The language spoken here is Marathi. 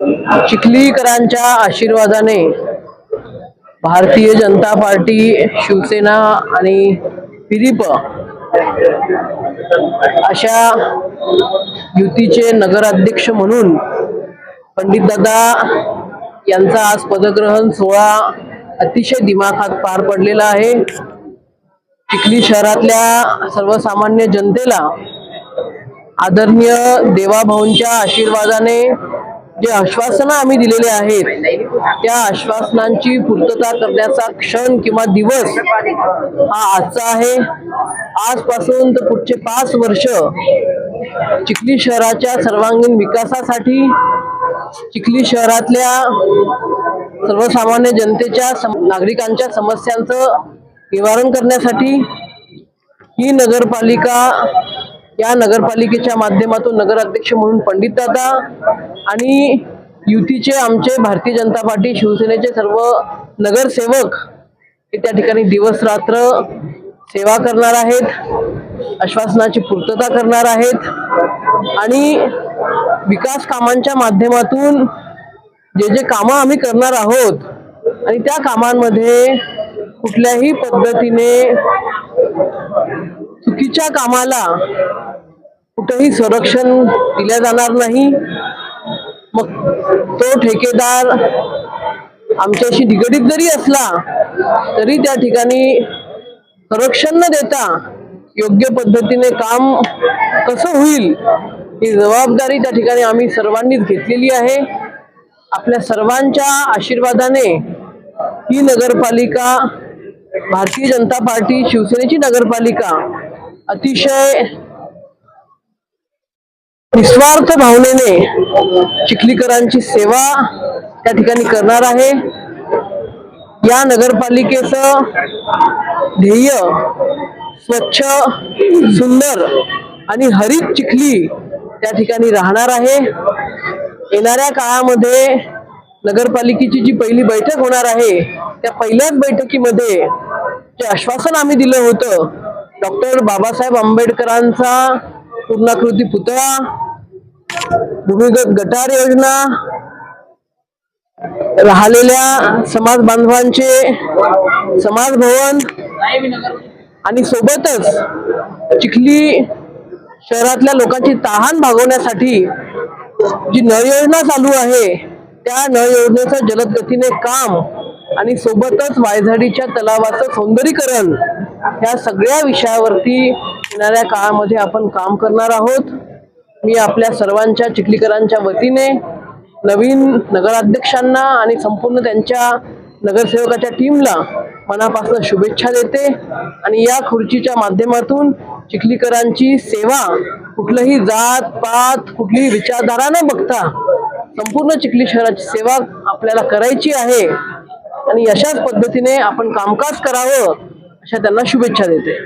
चिखलीकरांच्या आशीर्वादाने भारतीय जनता पार्टी शिवसेना आणि पिरिप अशा युतीचे नगराध्यक्ष म्हणून पंडित दादा यांचा आज पदग्रहण सोहळा अतिशय दिमाखात पार पडलेला आहे. चिखली शहरातल्या सर्वसामान्य जनतेला आदरणीय देवाभाऊंच्या आशीर्वादाने जे आश्वासनं आम्ही दिलेले आहेत त्या आश्वासनांची पूर्तता करण्याचा क्षण किंवा दिवस हा आजचा आहे. आजपासून तर पुढचे पाच वर्ष चिखली शहराच्या सर्वांगीण विकासासाठी चिखली शहरातल्या सर्वसामान्य जनतेच्या सम- नागरिकांच्या समस्यांचं निवारण करण्यासाठी ही नगरपालिका या नगरपालिकेच्या माध्यमातून नगराध्यक्ष म्हणून पंडित दादा आणि युतीचे आमचे भारतीय जनता पार्टी शिवसेनेचे सर्व नगरसेवक हे त्या ठिकाणी दिवस रात्र सेवा करणार आहेत आश्वासनाची पूर्तता करणार आहेत आणि विकास कामांच्या माध्यमातून जे जे कामं आम्ही करणार आहोत आणि त्या कामांमध्ये कुठल्याही पद्धतीने चुकीच्या कामाला कुठेही संरक्षण दिल्या जाणार नाही. मग तो ठेकेदार आमच्याशी निगडीत जरी असला तरी त्या ठिकाणी संरक्षण न देता योग्य पद्धतीने काम कसं होईल ही जबाबदारी त्या ठिकाणी आम्ही सर्वांनीच घेतलेली आहे. आपल्या सर्वांच्या आशीर्वादाने ही नगरपालिका भारतीय जनता पार्टी शिवसेनेची नगरपालिका अतिशय निस्वार्थ भावनेने चिखलीकरांची सेवा त्या ठिकाणी करणार आहे. या नगरपालिकेचं ध्येय स्वच्छ सुंदर आणि हरित चिखली त्या ठिकाणी राहणार आहे. येणाऱ्या काळामध्ये नगरपालिकेची जी पहिली बैठक होणार आहे त्या पहिल्याच बैठकीमध्ये ते आश्वासन आम्ही दिलं होतं. डॉक्टर बाबासाहेब आंबेडकरांचा पूर्णाकृती पुतळा भूमिगत गटार योजना राहिलेल्या समाज बांधवांचे समाज भवन आणि सोबतच चिखली शहरातल्या लोकांची तहान भागवण्यासाठी जी नळ योजना चालू आहे त्या नळ योजनेचं जलद गतीने काम आणि सोबतच वायझाडीच्या तलावाचं सौंदर्यीकरण या सगळ्या विषयावरती येणाऱ्या काळामध्ये आपण काम करणार आहोत. मी आपल्या सर्वांच्या चिखलीकरांच्या वतीने नवीन नगराध्यक्षांना आणि संपूर्ण त्यांच्या नगरसेवकाच्या टीमला मनापासून शुभेच्छा देते. आणि या खुर्चीच्या माध्यमातून चिखलीकरांची सेवा कुठलंही जात पात कुठलीही विचारधारा न बघता संपूर्ण चिखली शहराची सेवा आपल्याला करायची आहे. आणि अशाच पद्धतीने आपण कामकाज करावं अशा त्यांना शुभेच्छा देते.